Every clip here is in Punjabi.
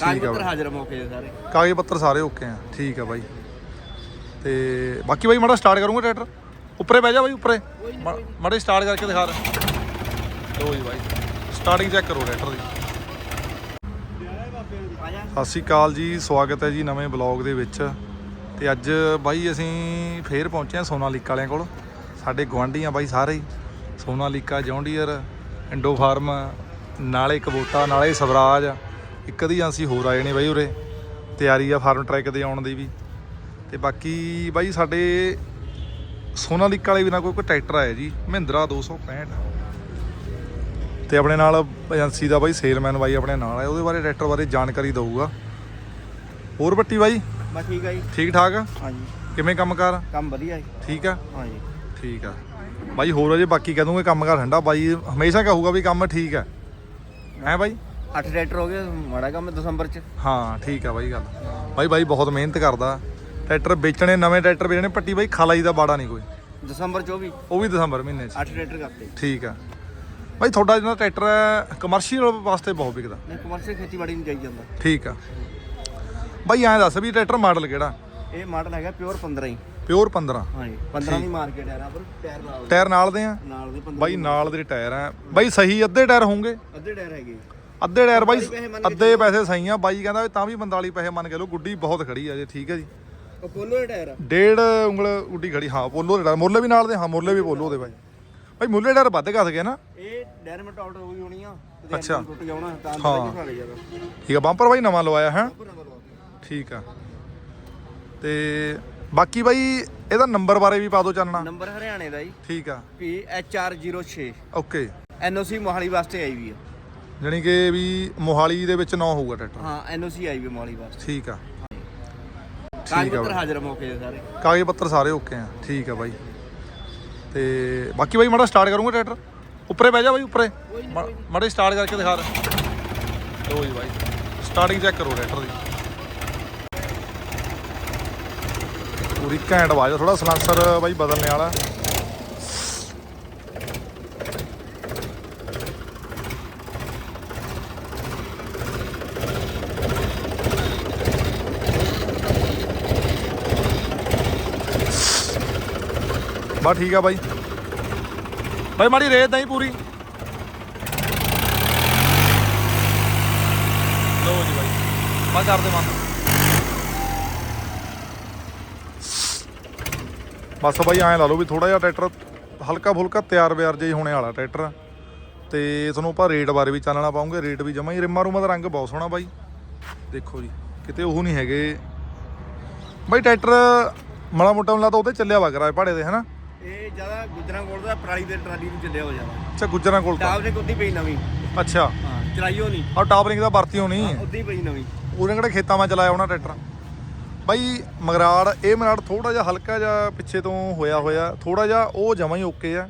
ਕਾਗਜ਼ ਆ ਪੱਤਰ ਹਾਜ਼ਰ ਆ ਮੌਕੇ ਦੇ ਸਾਰੇ। ਕਾਗਜ਼ ਪੱਤਰ ਸਾਰੇ ਓਕੇ ਆ ਠੀਕ ਆ ਬਾਈ। ਤੇ ਬਾਕੀ ਬਾਈ ਮਾੜਾ ਸਟਾਰਟ ਕਰੂੰਗਾ ਟਰੈਕਟਰ ਉੱਪਰੇ ਬਹਿ ਜਾ ਬਾਈ ਉੱਪਰੇ। ਮਾੜਾ ਸਟਾਰਟ ਕਰਕੇ ਦਿਖਾ ਦੇ। ਲੋ ਜੀ ਬਾਈ ਸਟਾਰਟਿੰਗ ਚੈੱਕ ਕਰੋ ਟਰੈਕਟਰ ਦੀ। ਸਤਿ ਸ਼੍ਰੀ ਅਕਾਲ ਜੀ ਸਵਾਗਤ ਹੈ ਜੀ ਨਵੇਂ ਬਲੌਗ ਦੇ ਵਿੱਚ। ਤੇ ਅੱਜ ਬਾਈ ਅਸੀਂ ਫੇਰ ਪਹੁੰਚੇ ਹਾਂ ਸੋਨਾਲੀਕਾ ਵਾਲਿਆਂ ਕੋਲ। ਸਾਡੇ ਗੁਆਂਢੀ ਆ ਬਾਈ ਸਾਰੇ Sonalika John Deere Indo Farm ਨਾਲੇ ਕਬੋਟਾ ਨਾਲੇ ਸਵਰਾਜ। ਇੱਕ ਅੱਧੀ ਏਜੰਸੀ ਹੋਰ ਆਏ ਨੇ ਬਾਈ ਉਰੇ। ਤਿਆਰੀ ਆ ਫਾਰਮ ਟਰੈਕ ਦੇ ਆਉਣ ਦੀ ਵੀ। ਤੇ ਬਾਕੀ ਬਾਈ ਸਾਡੇ ਸੋਨਾਲੀਕਾ ਵਾਲੇ ਵੀ ਨਾਲ ਕੋਈ ਕੋਈ ਟਰੈਕਟਰ ਆਇਆ ਜੀ ਮਹਿੰਦਰਾ 265 ਤੇ ਆਪਣੇ ਨਾਲ ਏਜੰਸੀ ਦਾ ਬਾਈ ਸੇਲਮੈਨ ਬਾਈ ਆਪਣੇ ਨਾਲ ਹੈ ਉਹਦੇ ਬਾਰੇ ਟਰੈਕਟਰ ਬਾਰੇ ਜਾਣਕਾਰੀ ਦਊਗਾ। ਹੋਰ ਬੱਟੀ ਬਾਈ? ਬਸ ਠੀਕ ਆ ਜੀ। ਠੀਕ ਠਾਕ? ਆ? ਹਾਂਜੀ। ਕਿਵੇਂ ਕੰਮਕਾਰ? ਕੰਮ ਵਧੀਆ ਜੀ। ਠੀਕ ਆ? ਹਾਂਜੀ। ਠੀਕ ਆ। ਬਾਈ ਹੋਰ ਅਜੇ ਬਾਕੀ ਕਹਿ ਦੂੰਗੇ ਕੰਮਕਾਰ ਠੰਡਾ। ਬਾਈ ਹਮੇਸ਼ਾ ਕਹੂਗਾ ਵੀ ਕੰਮ ਠੀਕ ਆ। ਹੈ ਬਾਈ? 8 ਟਰੈਕਟਰ ਹੋ ਗਏ ਮਾੜਾ ਕੰਮ ਦਸੰਬਰ ਚ। ਹਾਂ ਠੀਕ ਆ ਬਾਈ ਗੱਲ। ਬਾਈ ਬਾਈ ਬਹੁਤ ਮਿਹਨਤ ਕਰਦਾ। ਟਰੈਕਟਰ ਵੇਚਣੇ ਨਵੇਂ ਟਰੈਕਟਰ ਵੇਚਣੇ ਪੱਟੀ ਬਾਈ ਖਾਲਾਈ ਦਾ ਬਾੜਾ ਨਹੀਂ ਕੋਈ। ਦਸੰਬਰ ਚ ਉਹ ਵੀ? ਦਸੰਬਰ ਮਹੀਨੇ 'ਚ। 8 ਟਰੈਕਟਰ ਕਰਤੇ। ਠੀਕ ਆ। ਬਾਈ ਤੁਹਾਡਾ ਜਿਹੜਾ ਟਰੈਕਟਰ ਹੈ ਕਮਰਸ਼ੀਅਲ ਵਾਸਤੇ ਬਹੁਤ ਵਿਕਦਾ। ਨਹੀਂ ਕਮਰਸ਼ੀਅਲ ਖੇਤੀਬਾੜੀ ਨੂੰ ਜਾਈ ਜਾਂਦਾ। ਠੀਕ ਆ। ਬਾਈ ਐਂ ਦੱਸ ਵੀ ਟਰੈਕਟਰ ਮਾਡਲ ਕਿਹੜਾ? ਇਹ ਮਾਡਲ ਹੈਗਾ ਪਿਓਰ 15 ਹੀ। ਪਿਓਰ 15 ਹਾਂਜੀ 15 ਦੀ ਮਾਰਕੀਟ ਹੈ ਪਰ ਟਾਇਰ ਨਾਲ। ਟਾਇਰ ਨਾਲ ਦੇ ਆ? ਨਾਲ ਦੇ 15 ਬਾਈ ਨਾਲ ਦੇ ਟਾਇਰ ਆ। ਬਾਈ ਸਹੀ ਅੱਧੇ ਟਾਇਰ ਹੋਣਗੇ? ਅੱਧੇ ਟਾਇਰ ਹੈਗੇ। ਅੱਧੇ ਟਾਇਰ ਬਾਈ ਅੱਧੇ ਪੈਸੇ ਸਹੀ ਆ ਬਾਈ ਕਹਿੰਦਾ ਤਾਂ ਵੀ 45 ਪੈਸੇ ਮੰਨ ਕੇ ਲੋ ਗੁੱਡੀ ਬਹੁਤ ਖੜੀ ਆ ਜੇ ਠੀਕ ਹੈ ਜੀ। ਉਹ ਪੋਲੋ ਦੇ ਟਾਇਰ ਡੇਢ ਉਂਗਲ ਗੁੱਡੀ ਖੜੀ ਹਾਂ ਪੋਲੋ ਦੇ ਟਾਇਰ। ਵੀ ਨਾਲ ਦੇ ਹਾਂ ਮੁੱਲੇ ਵੀ ਪੋਲੋ ਦੇ ਬਾਈ। ਬਾਈ ਮੁੱਲੇ ਟਾਇਰ ਵੱਧ ਘਸ ਗਏ ਨਾ। ਇਹ ਡੈਰਮਟ ਆਊਟ ਹੋ ਗਈ ਹੋਣੀ ਆ। ਅੱਛਾ। ਟੁੱਟ ਜਾਣਾ ਤਾਂ ਹਾਂ। ਅੰਦਰ ਹੀ ਖਾ ਲਈ ਜ਼ਿਆਦਾ ਠੀਕ ਆ ਬੰਪਰ ਬਾਈ ਨਵਾਂ ਲਵਾਇਆ ਹੈ? ਠੀਕ ਆ। ਤੇ ਬਾਕੀ ਬਾਈ ਇਹਦਾ ਨੰਬਰ ਬਾਰੇ ਵੀ ਪਾ ਦਿਓ ਚਾਨਣਾ। ਨੰਬਰ ਹਰਿਆਣੇ ਦਾ ਜੀ। ਠੀਕ ਆ। P H R 06 okay. NOC Mohali ਵਾਸਤੇ ਆਈ ਵੀ ਆ। ਜਾਣੀ ਕਿ ਵੀ ਮੋਹਾਲੀ ਦੇ ਵਿੱਚ ਨਾ ਹੋਊਗਾ ਟਰੈਕਟਰ। ਹਾਂ ਐਨਓਸੀ ਆਈ ਵੀ ਮੋਹਾਲੀ ਵਾਸਤੇ। ਠੀਕ ਆ। ਕਾਗਜ਼ ਪੱਤਰ। ਹਾਜ਼ਰ ਆ ਮੌਕੇ ਦੇ ਸਾਰੇ। ਕਾਗਜ਼ ਪੱਤਰ ਸਾਰੇ ਓਕੇ ਆ। ਠੀਕ ਆ ਬਾਈ। ਤੇ ਬਾਕੀ ਬਾਈ ਮਾੜਾ ਸਟਾਰਟ ਕਰੂੰਗਾ ਟਰੈਕਟਰ। ਉੱਪਰੇ ਬਹਿ ਜਾ ਬਾਈ ਉੱਪਰੇ। ਮਾੜਾ ਸਟਾਰਟ ਕਰਕੇ ਦਿਖਾ ਦੇ। ਲੋ ਜੀ ਬਾਈ। ਸਟਾਰਟਿੰਗ ਚੈੱਕ ਕਰੋ ਟਰੈਕਟਰ ਦੀ। ਪੂਰੀ ਘੈਂਟ ਆਵਾਜ਼ ਥੋੜਾ ਸਲੈਂਸਰ ਬਾਈ ਬਦਲਨੇ ਵਾਲਾ। ਬਾ ਠੀਕ ਆ ਬਾਈ। ਬਾਈ ਮਾੜੀ ਰੇਤ ਨਹੀਂ ਪੂਰੀ। ਲੋ ਜੀ ਬਾਈ। ਬਾ ਕਰਦੇ ਬੰਦ। ਬਸ ਬਾਈ ਐਂ ਲਾ ਲਓ ਵੀ ਥੋੜਾ ਜਿਹਾ ਟਰੈਕਟਰ ਹਲਕਾ ਫੁਲਕਾ ਤਿਆਰ ਬਿਆਰ ਜਿਹਾ ਹੋਣੇ ਵਾਲਾ ਟਰੈਕਟਰ। ਤੇ ਤੁਹਾਨੂੰ ਆਪਾਂ ਰੇਟ ਬਾਰੇ ਵੀ ਚਾਨਣਾ ਪਾਉਂਗੇ, ਰੇਟ ਵੀ ਜਮਾ ਹੀ। ਰਿਮਾ ਰੂਮਾ ਦਾ ਰੰਗ ਬਹੁਤ ਸੋਹਣਾ ਬਾਈ। ਦੇਖੋ ਜੀ, ਕਿਤੇ ਉਹ ਨਹੀਂ ਹੈਗੇ। ਬਾਈ ਟਰੈਕਟਰ ਮਾੜਾ ਮੋਟਾ ਮਲਾ ਤਾਂ ਉਹਦੇ ਚੱਲਿਆ ਵਾ ਕਰਾਏ ਪਹਾੜੇ ਦੇ, ਹਨਾ? ਇਹ ਜ਼ਿਆਦਾ ਗੁਜਰਾਂ ਕੋਲ ਦਾ ਪਰਾਲੀ ਦੇ ਟਰਾਲੀ ਨੂੰ ਚੱਲਿਆ ਹੋ ਜਾਂਦਾ ਅੱਛਾ ਗੁੱਜਰਾਂ ਕੋਲ ਤਾਂ? ਟਾਪ ਨੇ ਕੁੱਦੀ ਪਈ ਨਵੀਂ। ਅੱਛਾ। ਹਾਂ ਚਲਾਈਓ ਨਹੀਂ। ਆ ਟਾਪਰਿੰਗ ਦਾ ਵਰਤੀ ਹੋਣੀ। ਉੱਦੀ ਪਈ ਨਵੀਂ। ਉਹਨੇ ਕਿਹੜੇ ਖੇਤਾਂ 'ਮਾ ਚਲਾਇਆ ਹੋਣਾ ਟਰੈਕਟਰ। ਬਾਈ ਮਗਰਾੜ ਇਹ ਮਗਰਾੜ ਥੋੜਾ ਜਿਹਾ ਹਲਕਾ ਜਿਹਾ ਪਿੱਛੇ ਤੋਂ ਹੋਇਆ ਹੋਇਆ। ਥੋੜਾ ਜਿਹਾ ਉਹ ਜਮਾ ਹੀ ਓਕੇ ਆ।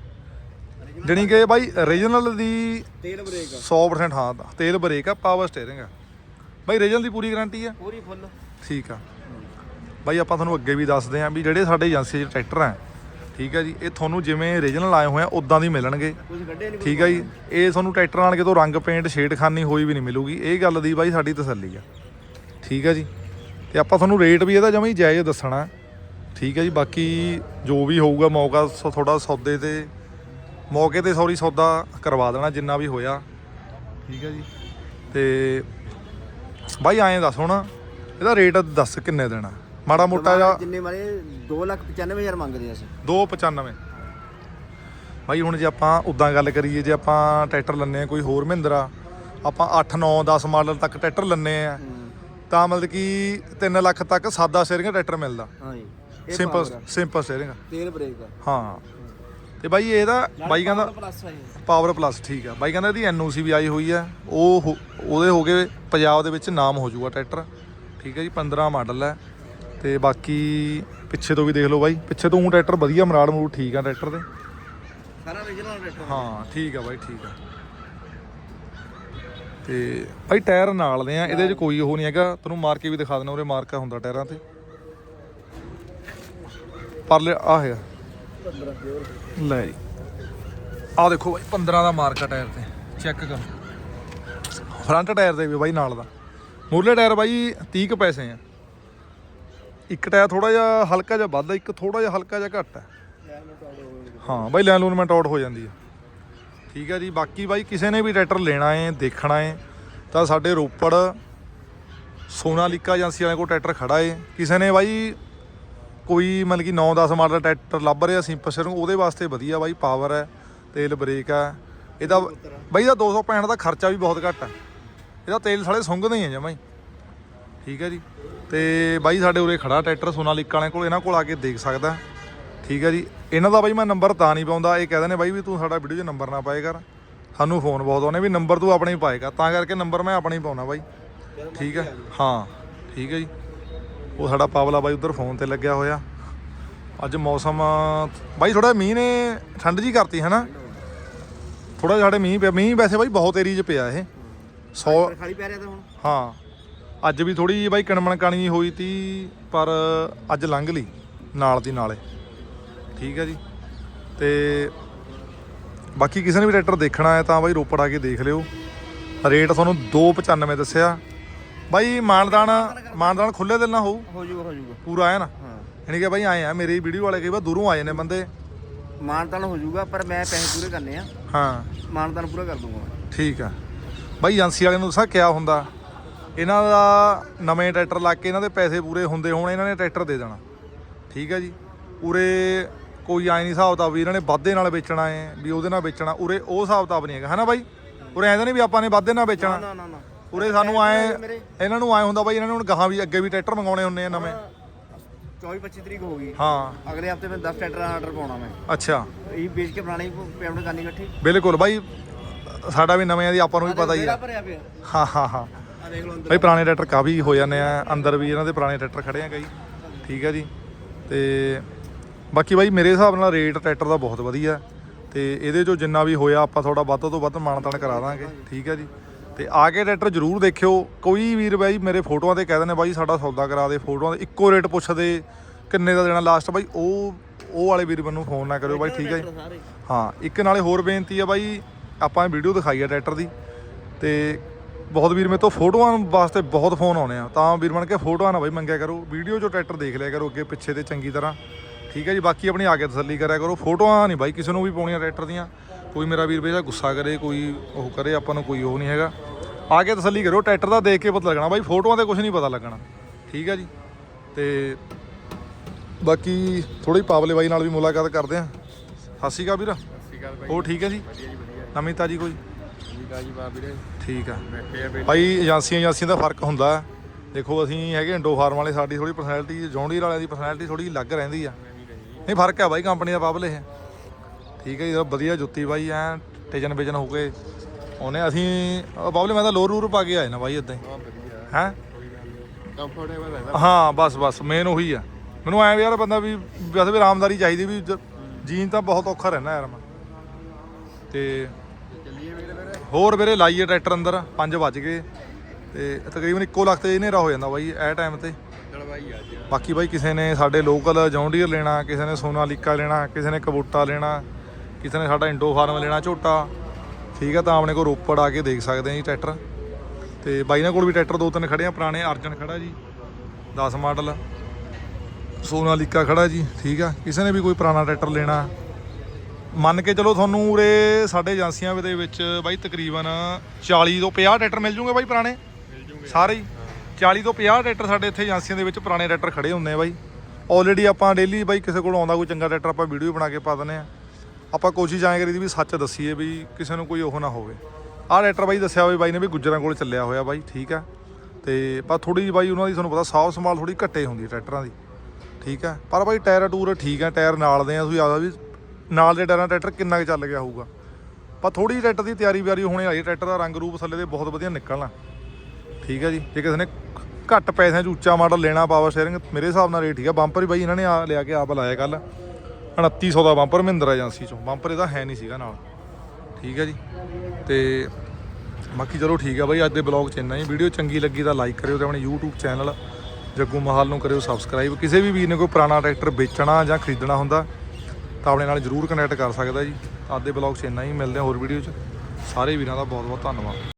ਜਣੀ ਕਿ ਬਾਈ ਰੀਜਨਲ ਦੀ ਤੇਲ ਬ੍ਰੇਕ 100% ਹਾਂ ਤੇਲ ਬ੍ਰੇਕ ਆ ਪਾਵਰ ਸਟੀਅਰਿੰਗ ਆ। ਬਾਈ ਰੀਜਨਲ ਦੀ ਪੂਰੀ ਗਾਰੰਟੀ ਆ? ਪੂਰੀ ਫੁੱਲ ਠੀਕ ਆ। ਬਾਈ ਆਪਾਂ ਤੁਹਾਨੂੰ ਅੱਗੇ ਵੀ ਦੱਸਦੇ ਆਂ ਵੀ ਜਿਹੜੇ ਸਾਡੇ ਏਜੰਸੀ 'ਚ ਟਰੈਕਟਰ ਆ ਠੀਕ ਆ ਜੀ ਇਹ ਤੁਹਾਨੂੰ ਜਿਵੇਂ ਰੀਜਨਲ ਆਏ ਹੋਏ ਆ ਉਦਾਂ ਦੀ ਮਿਲਣਗੇ। ਠੀਕ ਆ ਜੀ ਇਹ ਤੁਹਾਨੂੰ ਟਰੈਕਟਰ ਨਾਲ ਕਿਤੋਂ ਰੰਗ ਪੇਂਟ ਛੇੜਖਾਨੀ ਹੋਈ ਵੀ ਨਹੀਂ ਮਿਲੂਗੀ। ਇਹ ਗੱਲ ਦੀ ਬਾਈ ਸਾਡੀ ਤਸੱਲੀ ਆ। ਠੀਕ ਆ ਜੀ ਤੇ ਆਪਾਂ ਤੁਹਾਨੂੰ ਰੇਟ ਵੀ ਇਹਦਾ ਜਮਾਂ ਹੀ ਜਾਇਜ਼ ਦੱਸਣਾ। ਠੀਕ ਆ ਜੀ ਬਾਕੀ ਜੋ ਵੀ ਹੋਊਗਾ ਮੌਕਾ ਥੋੜਾ ਸੌਦੇ ਤੇ ਮੌਕੇ ਤੇ ਸੌਰੀ ਸੌਦਾ ਕਰਵਾ ਦੇਣਾ ਜਿੰਨਾ ਵੀ ਹੋਇਆ। ਠੀਕ ਆ ਜੀ ਤੇ ਬਾਈ ਐਂ ਦੱਸ ਹੁਣ ਇਹਦਾ ਰੇਟ ਦੱਸ ਕਿੰਨੇ ਦੇਣਾ? ਮਾੜਾ ਮੋਟਾ ਜਿਹਾ ਜਿੰਨੇ ਮਾਰੇ 295000 ਮੰਗਦੇ ਅਸੀਂ। 295 ਭਾਈ ਹੁਣ ਜੇ ਆਪਾਂ ਉਦਾਂ ਗੱਲ ਕਰੀਏ ਜੇ ਆਪਾਂ ਟਰੈਕਟਰ ਲੰਨੇ ਆ ਕੋਈ ਹੋਰ ਮਹਿੰਦਰਾ ਆਪਾਂ 8 9 10 ਮਾਡਲ ਤੱਕ ਟਰੈਕਟਰ ਲੰਨੇ ਆ ਤਾਂ ਮਤਲਬ ਕਿ 3 ਲੱਖ ਤੱਕ ਸਾਦਾ ਸਟੀਅਰਿੰਗ ਟਰੈਕਟਰ ਮਿਲਦਾ। ਹਾਂ ਜੀ ਇਹ ਸਿੰਪਲ। ਸਿੰਪਲ ਸਟੀਅਰਿੰਗ ਤੇਲ ਬ੍ਰੇਕ ਆ। ਹਾਂ। ਤੇ ਬਾਈ ਇਹਦਾ ਬਾਈ ਕਹਿੰਦਾ ਪਾਵਰ ਪਲੱਸ ਠੀਕ ਆ। ਬਾਈ ਕਹਿੰਦਾ ਇਹਦੀ ਐਨਓਸੀ ਵੀ ਆਈ ਹੋਈ ਆ। ਉਹ ਉਹਦੇ ਹੋ ਗਏ ਪੰਜਾਬ ਦੇ ਵਿੱਚ ਨਾਮ ਹੋ ਜਾਊਗਾ ਟਰੈਕਟਰ। ਠੀਕ ਹੈ ਜੀ 15 ਮਾਡਲ ਹੈ ਤੇ ਬਾਕੀ ਪਿੱਛੇ ਤੋਂ ਵੀ ਦੇਖ ਲਓ ਬਾਈ। ਪਿੱਛੇ ਤੋਂ ਉਹ ਟਰੈਕਟਰ ਵਧੀਆ ਮਰਾੜ ਮਰੂੜ ਠੀਕ ਆ ਟਰੈਕਟਰ ਦੇ। ਸਾਰਾ origignal ਟਰੈਕਟਰ ਹਾਂ ਠੀਕ ਆ ਬਾਈ ਠੀਕ ਆ। ਤੇ ਭਾਈ ਟਾਇਰ ਨਾਲ ਦੇ ਆ ਇਹਦੇ 'ਚ ਕੋਈ ਉਹ ਨਹੀਂ ਹੈਗਾ। ਤੈਨੂੰ ਮਾਰ ਕੇ ਵੀ ਦਿਖਾ ਦੇਣਾ ਉਰੇ ਮਾਰਕਾ ਹੁੰਦਾ ਟਾਇਰਾਂ ਤੇ। ਪਰਲੇ ਆ। ਹੈਗਾ ਲੈ ਜੀ। ਆ ਦੇਖੋ ਬਾਈ 15 ਦਾ ਮਾਰਕਾ ਟਾਇਰ ਤੇ। ਚੈੱਕ ਕਰ। ਫਰੰਟ ਟਾਇਰ ਤੇ ਵੀ ਬਾਈ ਨਾਲ ਦਾ। ਮੁਰਲੇ ਟਾਇਰ ਬਾਈ 30 ਕੁ ਪੈਸੇ ਆ। ਇੱਕ ਟਾਇਰ ਥੋੜਾ ਜਿਹਾ ਹਲਕਾ ਜਿਹਾ ਵੱਧ ਆ ਇੱਕ ਥੋੜਾ ਜਿਹਾ ਹਲਕਾ ਜਿਹਾ ਘੱਟ ਹੈ। ਹਾਂ, ਬਾਈ ਲੈਨ ਲੂਨਮੈਂਟ ਆਊਟ ਹੋ ਜਾਂਦੀ ਹੈ। ਠੀਕ ਹੈ ਜੀ, ਬਾਕੀ ਬਾਈ ਕਿਸੇ ਨੇ ਵੀ ਟਰੈਕਟਰ ਲੈਣਾ ਹੈ, ਦੇਖਣਾ ਹੈ, ਤਾਂ ਸਾਡੇ ਰੋਪੜ ਸੋਨਾਲੀਕਾ ਏਜੰਸੀ ਵਾਲੇ ਕੋਲ ਟਰੈਕਟਰ ਖੜਾ ਹੈ। ਕਿਸੇ ਨੇ ਬਾਈ ਕੋਈ ਮਤਲਬ ਕਿ 9-10 ਮਾਡਲ ਟਰੈਕਟਰ ਲੱਭ ਰਿਹਾ ਸਿੰਪਲ ਸ਼ੇਅਰ ਉਹਦੇ ਵਾਸਤੇ ਵਧੀਆ ਬਾਈ ਪਾਵਰ ਹੈ, ਤੇਲ ਬ੍ਰੇਕ ਹੈ। ਇਹਦਾ ਬਾਈ ਦਾ 265 ਦਾ ਖਰਚਾ ਵੀ ਬਹੁਤ ਘੱਟ ਹੈ। ਇਹਦਾ ਤੇਲ ਸਾਲੇ ਸੁੰਘਦੇ ਹੀ ਹੈ ਜਮਾਂ ਹੀ। ਠੀਕ ਹੈ ਜੀ। ਤੇ ਬਾਈ ਸਾਡੇ ਉਰੇ ਖੜਾ ਟਰੈਕਟਰ ਸੋਨਾਲੀਕਾ ਵਾਲਿਆਂ ਕੋਲ ਇਹਨਾਂ ਕੋਲ ਆ ਕੇ ਦੇਖ ਸਕਦਾ। ਠੀਕ ਹੈ ਜੀ। ਇਹਨਾਂ ਦਾ ਬਾਈ ਮੈਂ ਨੰਬਰ ਤਾਂ ਨਹੀਂ ਪਾਉਂਦਾ। ਇਹ ਕਹਿੰਦੇ ਨੇ ਬਾਈ ਵੀ ਤੂੰ ਸਾਡਾ ਵੀਡੀਓ 'ਚ ਨੰਬਰ ਨਾ ਪਾਏ ਕਰ। ਸਾਨੂੰ ਫੋਨ ਬਹੁਤ ਆਉਂਦੇ ਵੀ ਨੰਬਰ ਤੂੰ ਆਪਣਾ ਹੀ ਪਾਏਗਾ ਤਾਂ ਕਰਕੇ ਨੰਬਰ ਮੈਂ ਆਪਣਾ ਹੀ ਪਾਉਣਾ ਬਾਈ। ਠੀਕ ਹੈ। ਹਾਂ। ਠੀਕ ਹੈ ਜੀ। ਉਹ ਸਾਡਾ ਪਾਵਲਾ ਬਾਈ ਉਧਰ ਫੋਨ ਤੇ ਲੱਗਿਆ ਹੋਇਆ। ਅੱਜ ਮੌਸਮ ਬਾਈ ਥੋੜਾ ਮੀਂਹ ਨੇ ਠੰਡ ਜੀ ਕਰਤੀ ਹੈ ਨਾ? ਥੋੜਾ ਸਾਡੇ ਮੀਂਹ ਪਿਆ। ਮੀਂਹ ਵੈਸੇ ਬਾਈ ਬਹੁਤ ਏਰੀਆ 'ਚ ਪਿਆ ਇਹ। 100 ਖਾਲੀ ਪੈ ਰਿਹਾ ਤਾਂ ਹੁਣ। ਹਾਂ। ਅੱਜ ਵੀ ਥੋੜੀ ਜਿਹੀ ਬਾਈ ਕਣਮਣ ਕਾਣੀ ਹੋਈ ਤੀ ਪਰ ਅੱਜ ਲੰਘ ਲਈ ਨਾਲ ਦੀ ਨਾਲੇ। ਠੀਕ ਹੈ ਜੀ। ਤੇ ਬਾਕੀ ਕਿਸੇ ਨੇ ਵੀ ਟਰੈਕਟਰ ਦੇਖਣਾ ਹੈ ਤਾਂ ਬਾਈ ਰੋਪੜ ਆ ਕੇ ਦੇਖ ਲਿਓ। ਰੇਟ ਤੁਹਾਨੂੰ 295 ਦੱਸਿਆ। ਬਾਈ ਮਾਨਦਾਨ ਮਾਨਦਾਨ ਖੁੱਲੇ ਦਿਲ ਨਾਲ ਹੋਊ। ਹੋ ਜੂਗਾ ਹੋ ਜੂਗਾ। ਪੂਰਾ ਆਇਆ ਨਾ? ਹਾਂ। ਯਾਨੀ ਕਿ ਬਾਈ ਆਏ ਆ ਮੇਰੀ ਵੀਡੀਓ ਵਾਲੇ ਕਈ ਵਾਰ ਦੂਰੋਂ ਆਏ ਨੇ ਬੰਦੇ। ਮਾਨਤਾਨ ਹੋ ਜੂਗਾ ਪਰ ਮੈਂ ਪੈਸੇ ਪੂਰੇ ਕਰਨੇ ਆ। ਹਾਂ। ਮਾਨਤਾਨ ਪੂਰਾ ਕਰ ਦੂੰਗਾ ਠੀਕ ਆ। ਬਾਈ ਏਜੰਸੀ ਵਾਲਿਆਂ ਨੂੰ ਦੱਸਾਂ ਕਿਆ ਹੁੰਦਾ। ਇਹਨਾਂ ਦਾ ਨਵੇਂ ਟਰੈਕਟਰ ਲਾ ਕੇ ਇਹਨਾਂ ਦੇ ਪੈਸੇ ਪੂਰੇ ਹੁੰਦੇ ਹੋਣ ਇਹਨਾਂ ਨੇ ਟਰੈਕਟਰ ਦੇ ਦੇਣਾ। ਠੀਕ ਹੈ ਜੀ? ਉਰੇ ਕੋਈ ਆਈ ਨਹੀਂ ਹਿਸਾਬ ਤਾਂ ਵੀ ਇਹਨਾਂ ਨੇ ਵਾਧੇ ਨਾਲ ਵੇਚਣਾ ਹੈ ਵੀ ਉਹਦੇ ਨਾਲ ਵੇਚਣਾ ਉਰੇ ਉਹ ਹਿਸਾਬ ਤਾਂ ਨਹੀਂ ਹੈਗਾ। ਹੈ ਨਾ ਬਾਈ? ਉਰੇ ਐਂ ਤਾਂ ਨਹੀਂ ਵੀ ਆਪਾਂ ਨੇ ਵਾਧੇ ਨਾਲ ਵੇਚਣਾ। ਨਾ ਨਾ ਨਾ ਉਰੇ ਸਾਨੂੰ ਆਏ ਮੇਰੇ ਇਹਨਾਂ ਨੂੰ ਆਏ ਹੁੰਦਾ ਬਾਈ ਇਹਨਾਂ ਨੇ ਹੁਣ ਗਾਹਾਂ ਵੀ ਅੱਗੇ ਵੀ ਟਰੈਕਟਰ ਮੰਗਾਉਣੇ ਹੁੰਦੇ ਆ ਨਵੇਂ। 24 25 ਤਰੀਕ ਹੋ ਗਈ। ਹਾਂ। ਅਗਲੇ ਹਫ਼ਤੇ ਮੈਂ 10 ਟਰੈਕਟਰ ਆਰਡਰ ਪਾਉਣਾ ਮੈਂ। ਅੱਛਾ। ਇਹ ਵੇਚ ਕੇ ਪੁਰਾਣੀ ਪੇਮੈਂਟ ਕਰਨੀ ਇਕੱਠੀ। ਬਿਲਕੁਲ ਬਾਈ ਸਾਡਾ ਵੀ ਨਵੇਂ ਆ ਦੀ ਆਪਾਂ ਨੂੰ ਵੀ ਪਤਾ ਹੀ ਆ। ਹਾਂ ਹਾਂ ਹਾਂ। ਬਈ ਪੁਰਾਣੇ ਟਰੈਕਟਰ ਕਾਫੀ ਹੋ ਜਾਂਦੇ ਆ, ਅੰਦਰ ਵੀ ਇਹਨਾਂ ਦੇ ਪੁਰਾਣੇ ਟਰੈਕਟਰ ਖੜੇ ਆ ਕਈ। ਠੀਕ ਹੈ ਜੀ। ਤੇ ਬਾਕੀ ਬਾਈ ਮੇਰੇ ਹਿਸਾਬ ਨਾਲ ਰੇਟ ਟਰੈਕਟਰ ਦਾ ਬਹੁਤ ਵਧੀਆ। ਤੇ ਇਹਦੇ ਚੋਂ ਜਿੰਨਾ ਵੀ ਹੋਇਆ, ਆਪਾਂ ਥੋੜਾ ਵੱਧ ਤੋਂ ਵੱਧ ਮਾਨਤਾਨ ਕਰਾ ਦਾਂਗੇ। ਠੀਕ ਹੈ ਜੀ। ਤੇ ਆ ਕੇ ਟਰੈਕਟਰ ਜ਼ਰੂਰ ਦੇਖਿਓ। ਕੋਈ ਵੀਰ ਬਾਈ ਮੇਰੇ ਫੋਟੋਆਂ ਤੇ ਕਹਿ ਦਿੰਦੇ, ਬਾਈ ਸਾਡਾ ਸੌਦਾ ਕਰਾ ਦੇ ਫੋਟੋਆਂ ਦੇ ਇੱਕੋ ਰੇਟ ਪੁੱਛਦੇ, ਕਿੰਨੇ ਦਾ ਦੇਣਾ ਲਾਸਟ ਬਾਈ ਉਹ ਉਹ ਵਾਲੇ ਵੀਰ ਮੈਨੂੰ ਫੋਨ ਨਾ ਕਰਿਓ ਬਾਈ, ਠੀਕ ਹੈ ਜੀ। ਹਾਂ, ਇੱਕ ਨਾਲੇ ਹੋਰ ਬੇਨਤੀ ਆ ਬਾਈ, ਆਪਾਂ ਵੀਡੀਓ ਦਿਖਾਈ ਆ ਟਰੈਕਟਰ ਦੀ। ਤੇ ਬਹੁਤ ਵੀਰ ਮੇਰੇ ਤੋਂ ਫੋਟੋਆਂ ਵਾਸਤੇ ਬਹੁਤ ਫੋਨ ਆਉਣੇ ਆ। ਤਾਂ ਵੀਰ ਬਣ ਕੇ ਫੋਟੋਆਂ ਨਾ ਬਾਈ ਮੰਗਿਆ ਕਰੋ। ਵੀਡੀਓ 'ਚੋਂ ਟਰੈਕਟਰ ਦੇਖ ਲਿਆ ਕਰੋ ਅੱਗੇ ਪਿੱਛੇ ਤੇ ਚੰਗੀ ਤਰ੍ਹਾਂ। ਠੀਕ ਹੈ ਜੀ ਬਾਕੀ ਆਪਣੀ ਆ ਕੇ ਤਸੱਲੀ ਕਰਿਆ ਕਰੋ। ਫੋਟੋਆਂ ਨਹੀਂ ਬਾਈ ਕਿਸੇ ਨੂੰ ਵੀ ਪਾਉਣੀਆਂ ਟਰੈਕਟਰ ਦੀਆਂ। ਕੋਈ ਮੇਰਾ ਵੀਰ ਬੇਜਾ ਗੁੱਸਾ ਕਰੇ ਕੋਈ ਉਹ ਕਰੇ ਆਪਾਂ ਨੂੰ ਕੋਈ ਉਹ ਨਹੀਂ ਹੈਗਾ। ਆ ਕੇ ਤਸੱਲੀ ਕਰੋ ਟਰੈਕਟਰ ਦਾ ਦੇਖ ਕੇ ਪਤਾ ਲੱਗਣਾ। ਬਾਈ ਫੋਟੋਆਂ ਤੇ ਕੁਝ ਨਹੀਂ ਪਤਾ ਲੱਗਣਾ। ਠੀਕ ਹੈ ਜੀ ਤੇ ਬਾਕੀ ਥੋੜੀ ਪਾਵਲੇ ਬਾਈ ਨਾਲ ਵੀ ਮੁਲਾਕਾਤ ਕਰਦੇ ਆ ਸਤਿ ਸ਼੍ਰੀ ਅਕਾਲ ਵੀਰ। ਸਤਿ ਗੱਲ ਬਾਈ। ਉਹ ਠੀਕ ਹੈ ਜੀ? ਵਧੀਆ ਜੀ ਕੋਈ? ਠੀਕ ਆ ਜੀ ਬਾ ਵੀਰੇ ਠੀਕ ਆ। ਬੈਠੇ ਆ ਬਈ ਭਾਈ ਏਜੰਸੀਆਂ ਏਜੰਸੀਆਂ ਦਾ ਫ਼ਰਕ ਹੁੰਦਾ। ਦੇਖੋ ਅਸੀਂ ਹੈਗੇ ਇੰਡੋ ਫਾਰਮ ਵਾਲੇ ਸਾਡੀ ਥੋੜੀ ਪਰਸਨੈਲਿਟੀ ਜੌਂਡੀਰ ਵਾਲਿਆਂ ਦੀ ਪਰਸਨੈਲਿਟੀ ਥੋੜੀ ਅਲੱਗ ਰਹਿੰਦੀ ਆ। ਨਹੀਂ ਫ਼ਰਕ ਹੈ ਬਾਈ ਕੰਪਨੀ ਦਾ ਪਾਬਲੇ ਹੈ। ਠੀਕ ਹੈ ਜੀ ਵਧੀਆ ਜੁੱਤੀ ਬਾਈ ਐ ਟੇਜਨ ਵੇਜਨ ਹੋ ਕੇ ਉਹਨੇ ਅਸੀਂ ਬਾਬਲੇ ਮੈਂ ਤਾਂ ਲੋਰ ਰੂਰ ਪਾ ਕੇ ਆਏ ਨਾ ਬਾਈ ਇਦਾਂ ਹੈ। ਕੰਫਰਟੇਬਲ ਰਹਿੰਦਾ ਹਾਂ ਬਸ ਬਸ ਮੇਨ ਉਹੀ ਆ। ਮੈਨੂੰ ਐਂ ਵੀ ਯਾਰ ਬੰਦਾ ਵੀ ਵੈਸੇ ਵੀ ਆਰਾਮਦਾਰੀ ਚਾਹੀਦੀ ਵੀ ਜ- ਜੀਣ ਤਾਂ ਬਹੁਤ ਔਖਾ ਰਹਿਣਾ ਯਾਰ ਮੈਂ। ਤੇ ਹੋਰ ਵੀਰੇ ਲਾਈਏ ਟਰੈਕਟਰ ਅੰਦਰ 5 ਵੱਜ ਗਏ ਤੇ ਤਕਰੀਬਨ ਇੱਕੋ ਲੱਖ ਤੇ ਹਨੇਰਾ ਹੋ ਜਾਂਦਾ ਬਾਈ, ਇਹ ਟਾਈਮ ਤੇ। ਬਾਕੀ ਬਾਈ ਕਿਸੇ ਨੇ ਸਾਡੇ ਲੋਕਲ ਜੌਂਡੀਅਰ ਲੈਣਾ, ਕਿਸੇ ਨੇ ਸੋਨਾਲੀਕਾ ਲੈਣਾ, ਕਿਸੇ ਨੇ ਕਬੂਟਾ ਲੈਣਾ, ਕਿਸੇ ਨੇ ਸਾਡਾ ਇੰਡੋ ਫਾਰਮ ਲੈਣਾ ਝੋਟਾ, ਠੀਕ ਆ, ਤਾਂ ਆਪਣੇ ਕੋਲ ਰੋਪੜ ਆ ਕੇ ਦੇਖ ਸਕਦੇ ਆ ਜੀ ਟਰੈਕਟਰ। ਤੇ ਬਾਈ ਨਾਲ ਕੋਲ ਵੀ ਟਰੈਕਟਰ ਦੋ ਤਿੰਨ ਖੜੇ ਆ, ਪੁਰਾਣੇ ਅਰਜਨ ਖੜਾ ਜੀ 10 ਮਾਡਲ। ਸੋਨਾਲੀਕਾ ਖੜਾ ਜੀ, ਠੀਕ ਆ, ਕਿਸੇ ਨੇ ਵੀ ਕੋਈ ਪੁਰਾਣਾ ਟਰੈਕਟਰ ਲੈਣਾ ਮੰਨ ਕੇ ਚਲੋ ਤੁਹਾਨੂੰ ਉਰੇ ਸਾਡੇ ਏਜੰਸੀਆਂ ਦੇ ਵਿੱਚ ਬਾਈ ਤਕਰੀਬਨ 40 ਤੋਂ 50 ਟਰੈਕਟਰ ਮਿਲ ਜੂਗੇ ਬਾਈ ਪੁਰਾਣੇ? ਮਿਲ ਜੂਗੇ। ਸਾਰੇ ਹੀ? 40 ਤੋਂ 50 ਟਰੈਕਟਰ ਸਾਡੇ ਇੱਥੇ ਏਜੰਸੀਆਂ ਦੇ ਵਿੱਚ ਪੁਰਾਣੇ ਟਰੈਕਟਰ ਖੜੇ ਹੁੰਦੇ ਆ ਬਾਈ। ਆਲਰੇਡੀ ਆਪਾਂ ਡੇਲੀ ਬਾਈ ਕਿਸੇ ਕੋਲ ਆਉਂਦਾ ਕੋਈ ਚੰਗਾ ਟਰੈਕਟਰ ਆਪਾਂ ਵੀਡੀਓ ਬਣਾ ਕੇ ਪਾ ਦਿੰਦੇ ਆ। ਆਪਾਂ ਕੋਸ਼ਿਸ਼ ਆਏ ਕਰੀਦੀ ਵੀ ਸੱਚ ਦੱਸੀਏ ਵੀ ਕਿਸੇ ਨੂੰ ਕੋਈ ਉਹ ਨਾ ਹੋਵੇ। ਆਹ ਟਰੈਕਟਰ ਬਾਈ ਦੱਸਿਆ ਹੋਵੇ ਬਾਈ ਨੇ ਵੀ ਗੁੱਜਰਾਂ ਕੋਲ ਚੱਲਿਆ ਹੋਇਆ ਬਾਈ ਠੀਕ ਆ। ਤੇ ਪਰ ਥੋੜੀ ਜਿਹੀ ਬਾਈ ਉਹਨਾਂ ਦੀ ਤੁਹਾਨੂੰ ਪਤਾ ਸਾਫ਼ ਸੰਭਾਲ ਥੋੜੀ ਘੱਟੇ ਹੁੰਦੀ ਟਰੈਕਟਰਾਂ ਦੀ। ਠੀਕ ਆ। ਪਰ ਬਾਈ ਟਾਇਰ ਟੂਰ ਠੀਕ ਆ ਟਾਇਰ ਨਾਲ ਦੇ ਆ ਤੁਸੀਂ ਆਦਾ ਵੀ ਨਾਲ ਦੇ ਟਾਇਰਾਂ ਟਰੈਕਟਰ ਕਿੰਨਾ ਕੁ ਚੱਲ ਗਿਆ ਹੋਊਗਾ। ਪਰ ਥੋੜੀ ਟਰੈਕਟਰ ਦੀ ਤਿਆਰੀ ਬਿਆਰੀ ਹੋਣੇ ਵਾਲੀ ਟਰੈਕਟਰ ਦਾ ਰੰਗ ਰੂਪ ਥੱਲੇ ਦੇ ਬਹੁਤ ਵਧੀਆ ਨਿਕਲਣਾ। ਠੀਕ ਹੈ ਜੀ, ਜੇ ਕਿਸੇ ਨੇ ਘੱਟ ਪੈਸਿਆਂ 'ਚ ਉੱਚਾ ਮਾਡਲ ਲੈਣਾ ਪਾਵਰ ਸ਼ੇਅਰਿੰਗ ਮੇਰੇ ਹਿਸਾਬ ਨਾਲ ਰੇਟ ਠੀਕ ਆ। ਬੰਪਰ ਹੀ ਬਾਈ ਇਹਨਾਂ ਨੇ ਆ ਲਿਆ ਕੇ ਆਪ ਲਾਇਆ ਕੱਲ 2900 ਦਾ ਬੰਪਰ ਮਹਿੰਦਰਾ ਏਜੰਸੀ ਚੋਂ। ਬੰਪਰ ਇਹਦਾ ਹੈ ਨਹੀਂ ਸੀਗਾ ਨਾਲ। ਠੀਕ ਹੈ ਜੀ, ਤੇ ਬਾਕੀ ਚਲੋ ਠੀਕ ਆ ਬਾਈ, ਅੱਜ ਦੇ ਬਲੌਗ 'ਚ ਇੰਨਾ ਹੀ। ਵੀਡੀਓ ਚੰਗੀ ਲੱਗੀ ਤਾਂ ਲਾਈਕ ਕਰਿਓ ਤੇ ਆਪਣੇ YouTube ਚੈਨਲ ਜੱਗੂ ਮਹਾਲ ਨੂੰ ਕਰਿਓ ਸਬਸਕ੍ਰਾਈਬ ਕਿਸੇ ਵੀ ਵੀਰ ਨੇ ਕੋਈ ਪੁਰਾਣਾ ਟਰੈਕਟਰ ਵੇਚਣਾ ਜਾਂ ਖਰੀਦਣਾ ਹੁੰਦਾ ਤਾਂ ਆਪਣੇ ਨਾਲ ਜਰੂਰ ਕਨੈਕਟ ਕਰ ਸਕਦਾ ਜੀ। ਅੱਜ ਦੇ ਬਲੌਗ 'ਚ ਇੰਨਾ ਹੀ, ਮਿਲਦੇ ਹਾਂ ਹੋਰ ਵੀਡੀਓ 'ਚ। ਸਾਰੇ ਵੀਰਾਂ ਦਾ ਬਹੁਤ ਬਹੁਤ ਧੰਨਵਾਦ।